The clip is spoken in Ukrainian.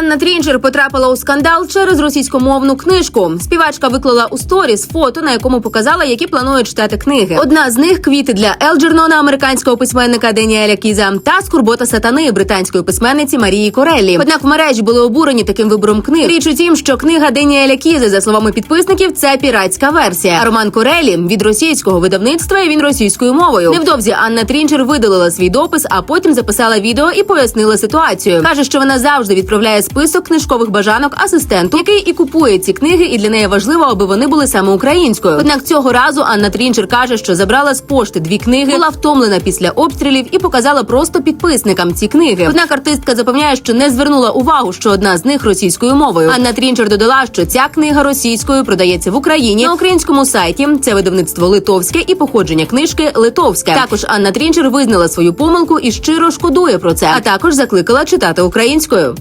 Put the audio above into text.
Анна Трінчер потрапила у скандал через російськомовну книжку. Співачка виклала у сторіс фото, на якому показала, які планує читати книги. Одна з них квіти для Елджернона, американського письменника Деніеля Кіза, та скурбота сатани британської письменниці Марії Кореллі. Однак в мережі були обурені таким вибором книг. Річ у тім, що книга Деніеля Кізи, за словами підписників, це піратська версія. А роман Кореллі від російського видавництва і він російською мовою. Невдовзі Анна Трінчер видалила свій допис, а потім записала відео і пояснила ситуацію. каже, що вона завжди відправляє список книжкових бажанок асистенту, який і купує ці книги, і для неї важливо, аби вони були саме українською. Однак цього разу Анна Трінчер каже, що забрала з пошти дві книги, була втомлена після обстрілів і показала просто підписникам ці книги. Однак артистка запевняє, що не звернула увагу, що одна з них російською мовою. Анна Трінчер додала, що ця книга російською продається в Україні на українському сайті. Це видавництво литовське і походження книжки литовське. Також Анна Трінчер визнала свою помилку і щиро шкодує про це, а також закликала читати українською.